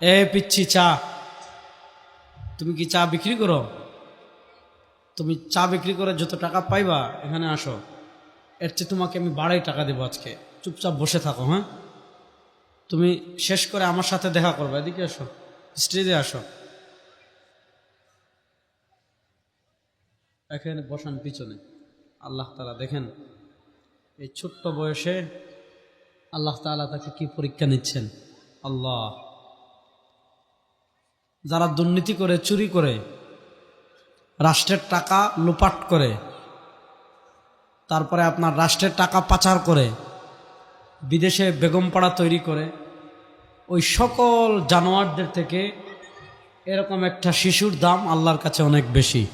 এ পিচ্ছি চা। তুমি কি চা বিক্রি করো? তুমি চা বিক্রি করে যত টাকা পাইবা, এখানে আসো। এর চেয়ে তোমাকে আমি বাড়াই টাকা দেবো আজকে। চুপচাপ বসে থাকো হ্যাঁ? তুমি শেষ করে আমার সাথে দেখা করবে। এদিকে আসো, স্টেজে আসো। এখানে বসান পিছনে। আল্লাহ তালা দেখেন, এই ছোট্ট বয়সে আল্লাহ তালা তাকে কি পরীক্ষা নিচ্ছেন? আল্লাহ। যারা দুর্নীতি করে, চুরি করে, রাষ্ট্রের টাকা লুপাট করে, তারপরে আপনার রাষ্ট্রের টাকা পাচার করে, বিদেশে বেগমপাড়া তৈরি করে, ওই সকল জানোয়ারদের থেকে এরকম একটা শিশুর দাম আল্লাহর কাছে অনেক বেশি।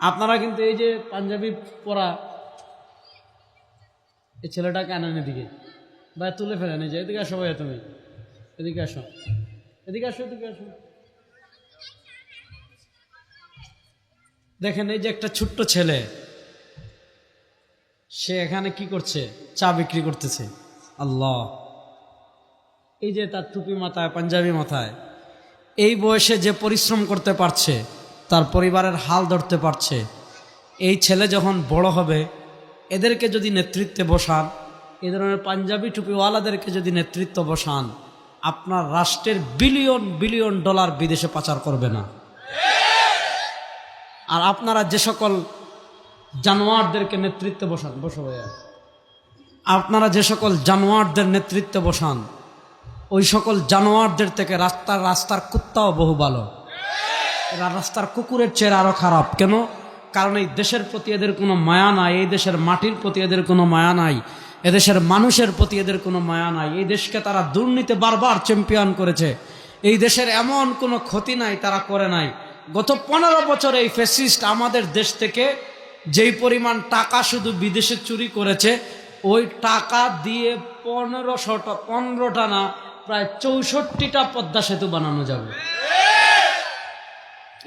আপনারা কিন্তু এই যে পাঞ্জাবি পরা এই ছেলেটাকে আনেন এদিকে। বা তুলে ফেলেন এই যে, এদিকে আসো ভাইয়া তুমি। এদিকে আসো। এদিকে আসো এদিকে আসো। দেখেন, এই যে একটা ছোট্ট ছেলে, সে এখানে কি করছে? চা বিক্রি করতেছে। আল্লাহ। এই যে তার টুপি মাথায়, পাঞ্জাবি মাথায়, এই বয়সে যে পরিশ্রম করতে পারছে, তার পরিবারের হাল ধরতে পারছে, এই ছেলে যখন বড় হবে, এদেরকে যদি নেতৃত্বে বসান, এ ধরনের পাঞ্জাবি টুপিওয়ালাদেরকে যদি নেতৃত্ব বসান আপনার রাষ্ট্রের বিলিয়ন বিলিয়ন ডলার বিদেশে পাচার করবে না। আর আপনারা যে সকল জানোয়ারদেরকে নেতৃত্বে বসান, বসো ভাইয়া। আপনারা যে সকল জানোয়ারদের নেতৃত্বে বসান, ওই সকল জানোয়ারদের থেকে রাস্তার রাস্তার কুত্তাও বহু ভালো। এরা রাস্তার কুকুরের চেয়ে আরও খারাপ। কেন? কারণ এই দেশের প্রতি এদের কোনো মায়া নাই, এই দেশের মাটির প্রতি এদের কোনো মায়া নাই। এদেশের মানুষের প্রতি এদের কোনো মায়া নাই। এই দেশকে তারা দুর্নীতি বারবার চ্যাম্পিয়ন করেছে। এই দেশের এমন কোনো ক্ষতি নাই, তারা করে নাই। গত পনেরো বছর এই ফেসিস্ট আমাদের দেশ থেকে যেই পরিমাণ টাকা শুধু বিদেশে চুরি করেছে, ওই টাকা দিয়ে পনেরোশোটা, পনেরোটা না, প্রায় চৌষট্টিটা পদ্মা সেতু বানানো যাবে।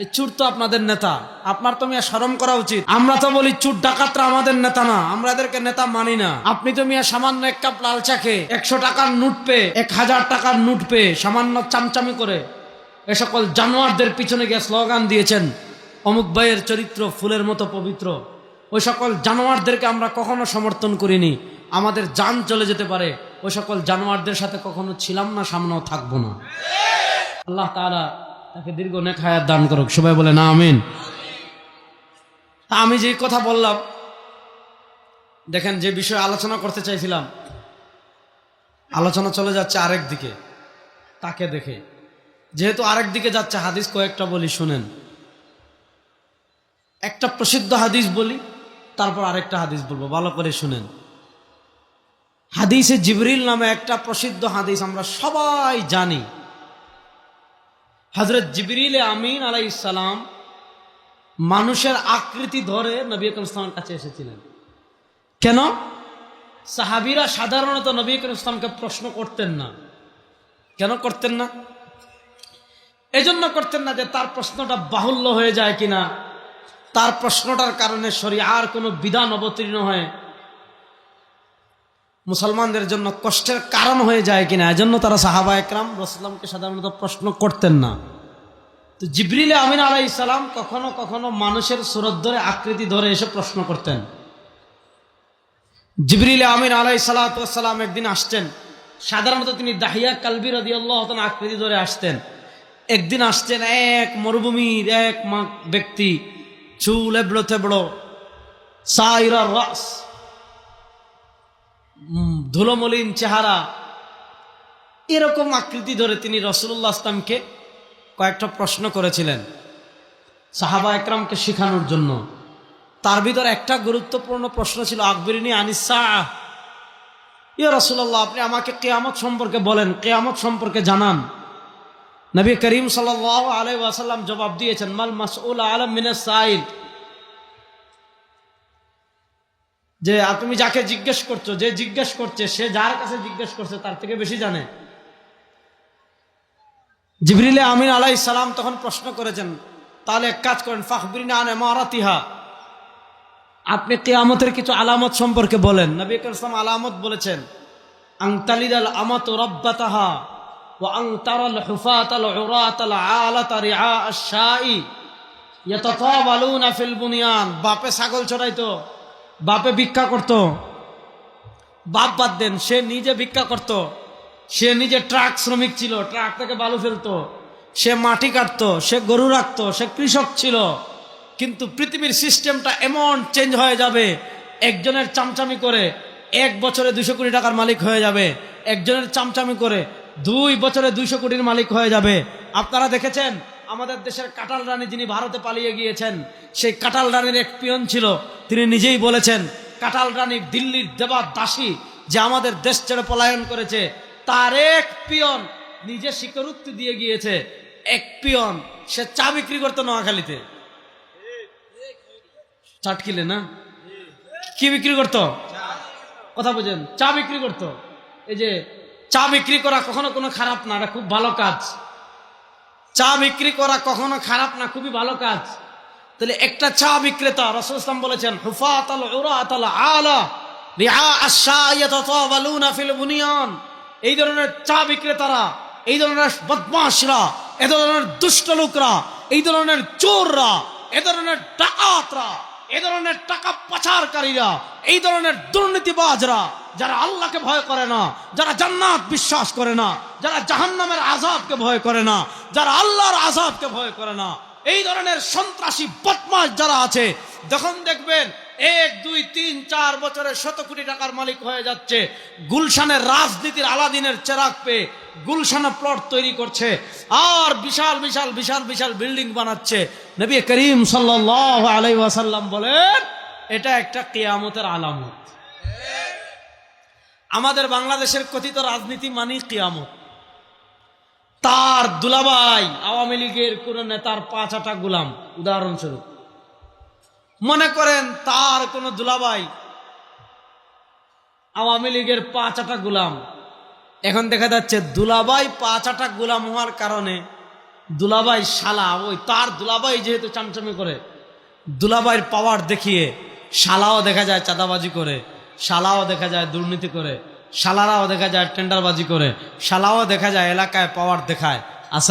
এই চুর তো আপনাদের নেতা। আপনার তো মিয়া স্মরণ করা উচিত। আমরা তো বলি চুর ডাকাতরা আমাদের নেতা না। আমরা এদেরকে নেতা মানি না। আপনি তো মিয়া সামান্য এক কাপ লাল চা খেয়ে একশো টাকার নোট পেয়ে, এক হাজার টাকার নোট পেয়ে সামান্য চামচামি করে এ সকল জানোয়ারদের পিছনে গিয়ে স্লোগান দিয়েছেন, অমুক ভাইয়ের চরিত্র ফুলের মতো পবিত্র। ওই সকল জানোয়ারদেরকে আমরা কখনো সমর্থন করিনি। আমাদের যান চলে যেতে পারে। ওই সকল জানোয়ারদের সাথে কখনো ছিলাম না, সামনেও থাকব না। আল্লাহ তাআলা তাকে দীর্ঘ নেক হায়াত দান করুক। সবাই বলে না আমিন। আমি যে কথা বললাম, দেখেন যে বিষয়ে আলোচনা করতে চাইছিলাম, আলোচনা চলে যাচ্ছে আরেক দিকে, তাকে দেখে। যেহেতু আরেক দিকে যাচ্ছে, হাদিস কয়েকটা বলি, শুনেন। একটা প্রসিদ্ধ হাদিস বলি, তারপর আরেকটা হাদিস বলব, ভালো করে শুনেন। হাদিসে জিবরিল নামে একটা প্রসিদ্ধ হাদিস আমরা সবাই জানি। হজরত জিবরিল আমিন আলাই ইসালাম মানুষের আকৃতি ধরে নবী আকরম ইসলামের কাছে এসেছিলেন। কেন? সাহাবিরা সাধারণত নবী আকরম ইসলামকে প্রশ্ন করতেন না। কেন করতেন না? এজন্য করতেন না যে তার প্রশ্নটা বাহুল্য হয়ে যায় কিনা। তার প্রশ্নটার কারণে সরি আর কোনো বিধান অবতীর্ণ হয় মুসলমানদের জন্য কষ্টের কারণ হয়ে যায় কিনা, এজন্য তারা সাহাবা একরাম রসলামকে সাধারণত প্রশ্ন করতেন না। তো জিবরিলে আমিন আলাই ইসালাম কখনো কখনো মানুষের সুরত ধরে আকৃতি ধরে এসে প্রশ্ন করতেন। জিবরিলে আমিন আলাই সালাতাম একদিন আসতেন, সাধারণত তিনি দাহিয়া কালবি আকৃতি ধরে আসতেন। একদিন আসছেন এক মরুভূমির এক ব্যক্তি, চুল এবড়ো তেবড়ো সাইরা রাস। ধুলোমলিন চেহারা, এরকম আকৃতি ধরে তিনি রসুল্লাহ আসলামকে কয়েকটা প্রশ্ন করেছিলেন সাহাবা একরামকে শেখানোর জন্য। তার ভিতর একটা গুরুত্বপূর্ণ প্রশ্ন ছিল, আকবরিনী আনিসা ইয়ে রসুল্লাহ আপনি আমাকে কেয়ামত সম্পর্কে বলেন, কেয়ামত সম্পর্কে জানান। নবী করিম সাল আলাই ওয়াসাল্লাম জবাব দিয়েছেন, মাল মাসউল আলম মিনের সাইল। যে তুমি যাকে জিজ্ঞেস করছ, যে জিজ্ঞেস করছে, সে যার কাছে জিজ্ঞেস করছে, তার থেকে বেশি জানে। জিবরিলে আমিন আলাই সালাম তখন প্রশ্ন করেছেন, তাহলে এক কাজ করেন ফাহবিন আনেমারাতিহা আপনি কেয়ামতের কিছু আলামত সম্পর্কে বলেন। নবী করসলাম আলামত বলেছেন আংতালিদ আল আমত রব্বাতাহা ও আংতারল হুফাত আল ওরাত আল আলাত রিহা আশাই ইয়াতাতাবালুনা ফিল বুনিয়ান। বাপে ছাগল চড়াইতো বাপে ভিক্ষা করতো। বাপ বাদ দেন, সে নিজে ভিক্ষা করত। সে নিজে ট্রাক শ্রমিক ছিল, ট্রাক থেকে বালু ফেলতো। সে মাটি কাটতো, সে গরু রাখতো, সে কৃষক ছিল। কিন্তু পৃথিবীর সিস্টেমটা এমন চেঞ্জ হয়ে যাবে, একজনের চামচামি করে এক বছরে দুশো কোটি টাকার মালিক হয়ে যাবে, একজনের চামচামি করে দুই বছরে দুইশো কোটির মালিক হয়ে যাবে। আপনারা দেখেছেন? আমাদের দেশের কাটাল রানী যিনি ভারতে পালিয়ে গিয়েছেন, সেই কাটাল রানীর এক পিয়ন ছিল। তিনি নিজেই বলেছেন কাটাল রানী দিল্লির দেবার দাসী যে আমাদের দেশ ছেড়ে পলায়ন করেছে, তার এক পিয়ন নিজে স্বীকারোক্তি দিয়ে গিয়েছে। এক পিয়ন সে চা বিক্রি করতো নোয়াখালীতে। চাটকিলে না? কি বিক্রি করতো? কথা বুঝেন, চা বিক্রি করতো। এই যে, চা বিক্রি করা কখনো কোনো খারাপ না, এটা খুব ভালো কাজ। চা বিক্রি করা কখনো খারাপ না, খুবই ভালো কাজ। তাহলে একটা চা বিক্রেতা রসুল আতাল উরা আতাল আলা এই ধরনের চা বিক্রেতারা, এই ধরনের বদমাসরা এ ধরনের দুষ্ট লোকরা, এই ধরনের চোররা, এ ধরনের ডাকাতরা এ ধরনের টাকা পাচারকারীরা, এই ধরনের দুর্নীতিবাজরা যারা আল্লাহকে ভয় করে না, যারা জান্নাত বিশ্বাস করে না, যারা জাহান্নামের আজাবকে ভয় করে না, যারা আল্লাহর আজাবকে ভয় করে না, এই ধরনের সন্ত্রাসী বদমাস যারা আছে, যখন দেখবেন এক, দুই, তিন, চার বছরে শত কোটি টাকার মালিক হয়ে যাচ্ছে। গুলশানের রাজনীতির আলাদিনের চেরাক পেয়ে গুলশানে প্লট তৈরি করছে। আর বিশাল বিশাল বিশাল বিশাল বিল্ডিং বানাচ্ছে। নবী করিম সাল্লাহ আলাই ওয়াসাল্লাম বলেন, এটা একটা কেয়ামতের আলামত। আমাদের বাংলাদেশের কথিত রাজনীতি মানি কিয়ামত। তার দুলাভাই আওয়ামী লীগের কোন নেতার পাঁচ আটা গুলাম। উদাহরণস্বরূপ মনে করেন তার কোন দুলাবাই আওয়ামী লীগের পাঁচ আটা গুলাম। এখন দেখা যাচ্ছে দুলাবাই পাঁচ আটা গুলাম হওয়ার কারণে দুলাবাই শালা, ওই তার দুলাবাই যেহেতু চামচামি করে, দুলাভাইয়ের পাওয়ার দেখিয়ে শালাও দেখা যায় চাঁদাবাজি করে, শালাও দেখা যায় দুর্নীতি করে, শালারাও দেখা যায় টেন্ডারবাজি করে, শালাও দেখা যায় এলাকায় পাওয়ার দেখায়।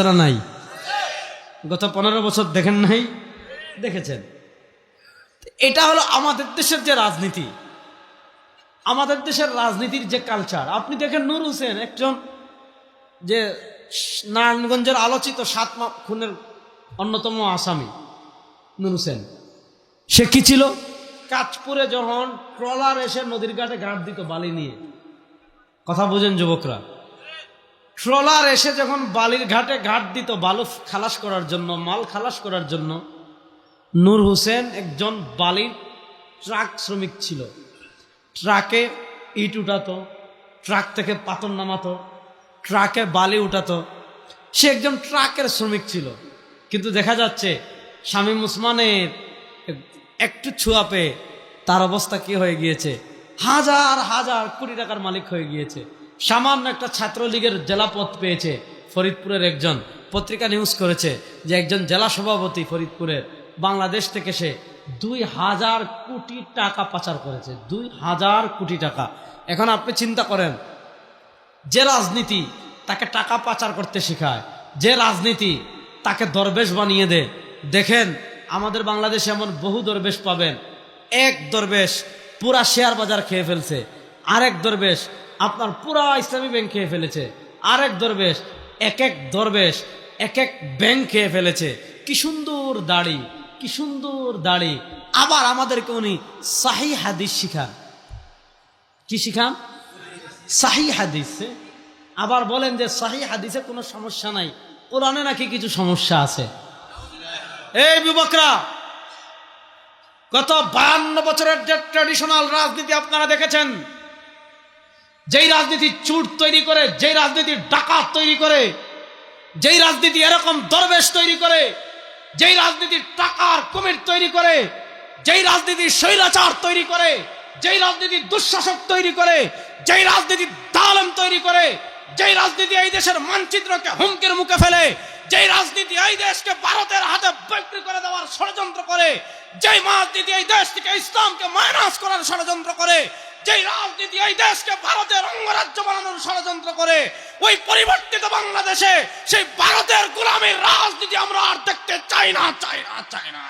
না নাই? গত পনেরো বছর দেখেন নাই? দেখেছেন? এটা হলো আমাদের দেশের যে রাজনীতি। আমাদের দেশের রাজনীতির যে কালচার আপনি দেখেন নূর হোসেন একজন যে নারায়ণগঞ্জের আলোচিত সাত খুনের অন্যতম আসামি নূর হোসেন। সে কি ছিল? কাজপুরে যখন ট্রলার এসে নদীর ঘাটে ঘাট দিত বালি নিয়ে। কথা বোঝেন যুবকরা। ট্রলার এসে যখন বালির ঘাটে ঘাট দিত বালু খালাস করার জন্য, মাল খালাস করার জন্য নূর হোসেন একজন বালির ট্রাক শ্রমিক ছিল। ট্রাকে ইট উঠাতো, ট্রাক থেকে পাথর নামাতো, ট্রাকে বালি উঠাতো। সে একজন ট্রাকের শ্রমিক ছিল। কিন্তু দেখা যাচ্ছে স্বামী মুসমানের একটু ছোঁয়া পেয়ে তার অবস্থা কি হয়ে গিয়েছে? হাজার হাজার কোটি টাকার মালিক হয়ে গিয়েছে। সামান্য একটা ছাত্রলীগের জেলা পদ পেয়েছে ফরিদপুরের একজন। পত্রিকা নিউজ করেছে যে একজন জেলা সভাপতি ফরিদপুরের। বাংলাদেশ থেকে সে দুই হাজার কোটি টাকা পাচার করেছে। দুই হাজার কোটি টাকা। এখন আপনি চিন্তা করেন, যে রাজনীতি তাকে টাকা পাচার করতে শেখায়, যে রাজনীতি তাকে দরবেশ বানিয়ে দে দেখেন, আমাদের বাংলাদেশে এমন বহু দরবেশ পাবেন। এক দরবেশ পুরা শেয়ার বাজার খেয়ে ফেলছে। আরেক দরবেশ আপনার পুরা ইসলামী ব্যাংক খেয়ে ফেলেছে। আরেক দরবেশ, এক এক দরবেশ এক এক ব্যাংক খেয়ে ফেলেছে। কি সুন্দর দাড়ি। কি সুন্দর দাড়ি। আবার আমাদেরকে উনি সাহি হাদিস শিখান। কি শিখান? সাহি হাদিস। আবার বলেন যে সাহি হাদিসে কোনো সমস্যা নাই। কোরআনে নাকি কিছু সমস্যা আছে। এই যুবকরা, গত বায়ান্ন বছরের যে ট্র্যাডিশনাল রাজনীতি আপনারা দেখেছেন, যেই রাজনীতি চুট তৈরি করে, যেই রাজনীতি ডাকাত তৈরি করে, যেই রাজনীতি এরকম দরবেশ তৈরি করে যেই রাজনীতির টাকার কুমির তৈরি করে, যেই রাজনীতি স্বৈরাচার তৈরি করে, যেই রাজনীতি দুঃশাসক তৈরি করে, যেই রাজনীতি দালম তৈরি করে, যেই রাজনীতি এই দেশের মানচিত্রকে হুমকির মুখে ফেলে, যেই রাজনীতি এই দেশকে ভারতের হাতে বিক্রি করে দেওয়ার ষড়যন্ত্র করে যেই রাজনীতি এই দেশ থেকে ইসলামকে মাইনাস করার ষড়যন্ত্র করে, যেই রাজনীতি এই দেশকে ভারতের অঙ্গরাজ্য বানানোর ষড়যন্ত্র করে, ওই পরিবর্তিত বাংলাদেশে সেই ভারতের গোলামের রাজনীতি আমরা আর দেখতে চাই না চাই না চাই না।